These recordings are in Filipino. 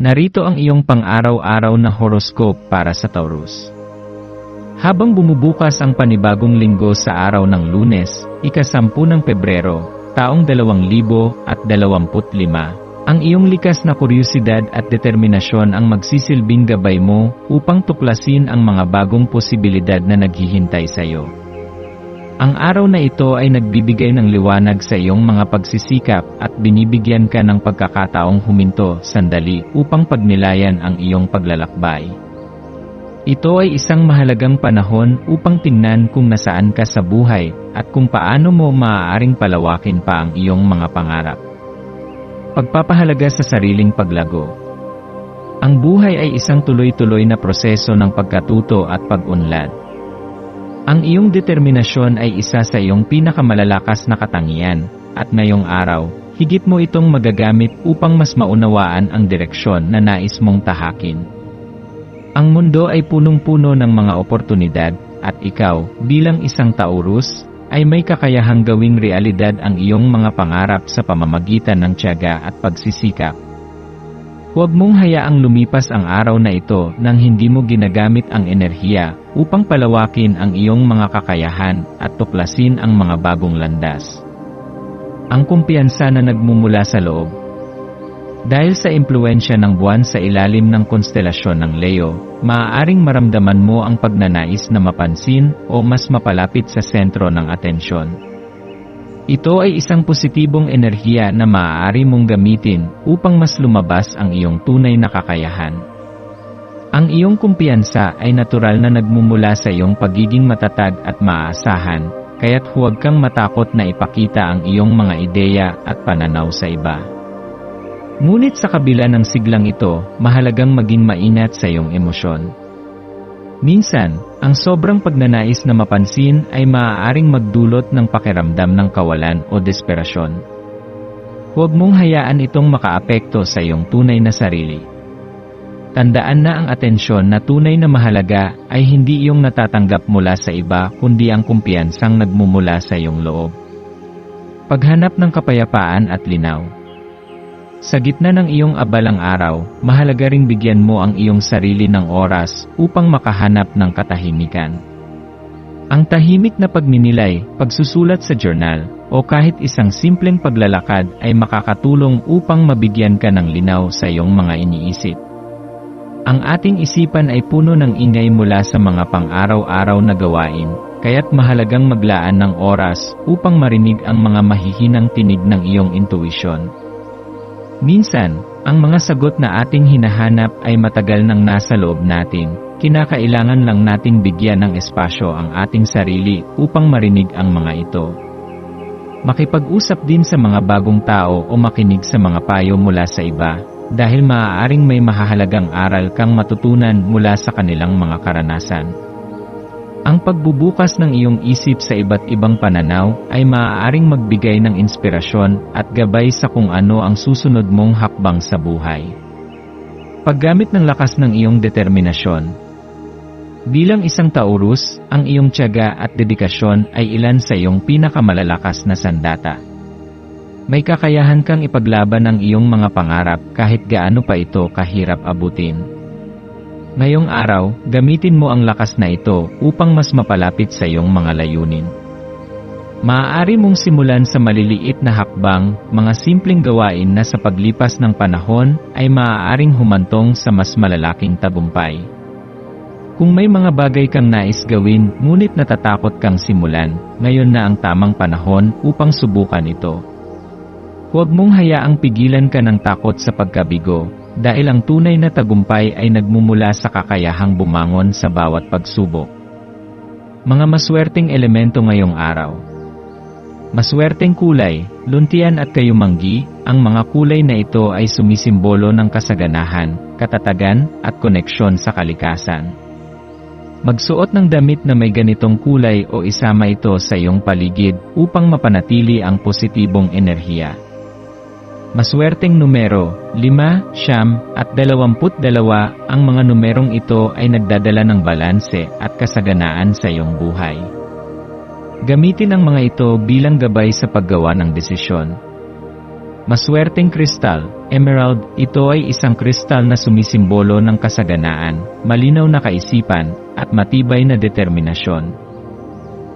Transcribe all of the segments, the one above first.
Narito ang iyong pang-araw-araw na horoscope para sa Taurus. Habang bumubukas ang panibagong linggo sa araw ng lunes, ikasampu ng Pebrero, taong 2025, ang iyong likas na kuryosidad at determinasyon ang magsisilbing gabay mo upang tuklasin ang mga bagong posibilidad na naghihintay sa iyo. Ang araw na ito ay nagbibigay ng liwanag sa iyong mga pagsisikap at binibigyan ka ng pagkakataong huminto sandali upang pagnilayan ang iyong paglalakbay. Ito ay isang mahalagang panahon upang tingnan kung nasaan ka sa buhay at kung paano mo maaaring palawakin pa ang iyong mga pangarap. Pagpapahalaga sa sariling paglago Ang buhay ay isang tuloy-tuloy na proseso ng pagkatuto at pag-unlad. Ang iyong determinasyon ay isa sa iyong pinakamalalakas na katangian, at ngayong araw, higit mo itong magagamit upang mas maunawaan ang direksyon na nais mong tahakin. Ang mundo ay punong-puno ng mga oportunidad, at ikaw, bilang isang Taurus, ay may kakayahang gawing realidad ang iyong mga pangarap sa pamamagitan ng tiyaga at pagsisikap. Huwag mong hayaang lumipas ang araw na ito nang hindi mo ginagamit ang enerhiya upang palawakin ang iyong mga kakayahan at tuklasin ang mga bagong landas. Ang kumpiyansa na nagmumula sa loob. Dahil sa impluensya ng buwan sa ilalim ng konstelasyon ng Leo, maaaring maramdaman mo ang pagnanais na mapansin o mas mapalapit sa sentro ng atensyon. Ito ay isang positibong enerhiya na maaari mong gamitin upang mas lumabas ang iyong tunay na kakayahan. Ang iyong kumpiyansa ay natural na nagmumula sa iyong pagiging matatag at maaasahan, kaya't huwag kang matakot na ipakita ang iyong mga ideya at pananaw sa iba. Ngunit sa kabila ng siglang ito, mahalagang maging maingat sa iyong emosyon. Minsan, ang sobrang pagnanais na mapansin ay maaaring magdulot ng pakiramdam ng kawalan o desperasyon. Huwag mong hayaan itong makaapekto sa iyong tunay na sarili. Tandaan na ang atensyon na tunay na mahalaga ay hindi iyong natatanggap mula sa iba kundi ang kumpiyansang nagmumula sa iyong loob. Paghanap ng kapayapaan at linaw. Sa gitna ng iyong abalang araw, mahalaga ring bigyan mo ang iyong sarili ng oras upang makahanap ng katahimikan. Ang tahimik na pagninilay, pagsusulat sa journal, o kahit isang simpleng paglalakad ay makakatulong upang mabigyan ka ng linaw sa iyong mga iniisip. Ang ating isipan ay puno ng ingay mula sa mga pang-araw-araw na gawain, kaya't mahalagang maglaan ng oras upang marinig ang mga mahihinang tinig ng iyong intuition. Minsan, ang mga sagot na ating hinahanap ay matagal nang nasa loob natin. Kinakailangan lang nating bigyan ng espasyo ang ating sarili upang marinig ang mga ito. Makipag-usap din sa mga bagong tao o makinig sa mga payo mula sa iba, dahil maaaring may mahahalagang aral kang matutunan mula sa kanilang mga karanasan. Ang pagbubukas ng iyong isip sa iba't ibang pananaw ay maaaring magbigay ng inspirasyon at gabay sa kung ano ang susunod mong hakbang sa buhay. Paggamit ng lakas ng iyong determinasyon. Bilang isang Taurus, ang iyong tiyaga at dedikasyon ay ilan sa iyong pinakamalalakas na sandata. May kakayahan kang ipaglaban ang iyong mga pangarap kahit gaano pa ito kahirap abutin. Ngayong araw, gamitin mo ang lakas na ito upang mas mapalapit sa iyong mga layunin. Maaari mong simulan sa maliliit na hakbang, mga simpleng gawain na sa paglipas ng panahon ay maaaring humantong sa mas malalaking tagumpay. Kung may mga bagay kang nais gawin ngunit natatakot kang simulan, ngayon na ang tamang panahon upang subukan ito. Huwag mong hayaang pigilan ka ng takot sa pagkabigo, dahil ang tunay na tagumpay ay nagmumula sa kakayahang bumangon sa bawat pagsubok. Mga maswerteng elemento ngayong araw. Maswerteng kulay, luntian at kayumanggi, ang mga kulay na ito ay sumisimbolo ng kasaganahan, katatagan, at koneksyon sa kalikasan. Magsuot ng damit na may ganitong kulay o isama ito sa iyong paligid upang mapanatili ang positibong enerhiya. Maswerteng numero, 5, siyam, at 22 ang mga numerong ito ay nagdadala ng balanse at kasaganaan sa iyong buhay. Gamitin ang mga ito bilang gabay sa paggawa ng desisyon. Maswerteng kristal, emerald, ito ay isang kristal na sumisimbolo ng kasaganaan, malinaw na kaisipan, at matibay na determinasyon.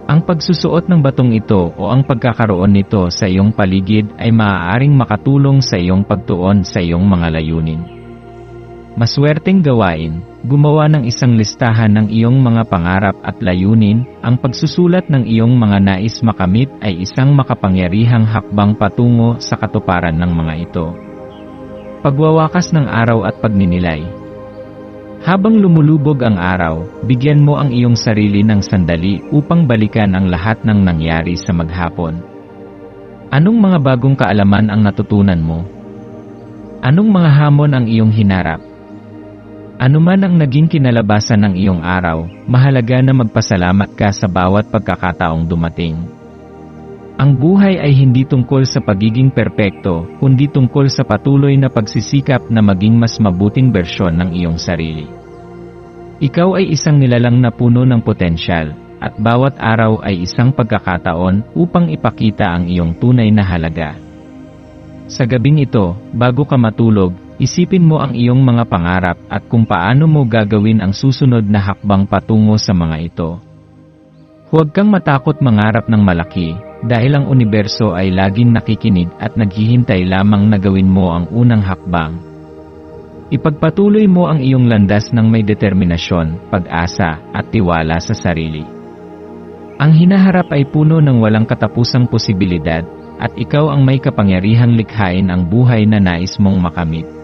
Ang pagsusuot ng batong ito o ang pagkakaroon nito sa iyong paligid ay maaaring makatulong sa iyong pagtuon sa iyong mga layunin. Maswerteng gawain, gumawa ng isang listahan ng iyong mga pangarap at layunin, ang pagsusulat ng iyong mga nais makamit ay isang makapangyarihang hakbang patungo sa katuparan ng mga ito. Pagwawakas ng araw at pagninilay, habang lumulubog ang araw, bigyan mo ang iyong sarili ng sandali upang balikan ang lahat ng nangyari sa maghapon. Anong mga bagong kaalaman ang natutunan mo? Anong mga hamon ang iyong hinarap? Ano man ang naging kinalabasan ng iyong araw, mahalaga na magpasalamat ka sa bawat pagkakataong dumating. Ang buhay ay hindi tungkol sa pagiging perpekto, kundi tungkol sa patuloy na pagsisikap na maging mas mabuting bersyon ng iyong sarili. Ikaw ay isang nilalang na puno ng potensyal, at bawat araw ay isang pagkakataon upang ipakita ang iyong tunay na halaga. Sa gabing ito, bago ka matulog, isipin mo ang iyong mga pangarap at kung paano mo gagawin ang susunod na hakbang patungo sa mga ito. Huwag kang matakot mangarap ng malaki, dahil ang universo ay laging nakikinig at naghihintay lamang na gawin mo ang unang hakbang. Ipagpatuloy mo ang iyong landas ng may determinasyon, pag-asa, at tiwala sa sarili. Ang hinaharap ay puno ng walang katapusang posibilidad, at ikaw ang may kapangyarihang likhain ang buhay na nais mong makamit.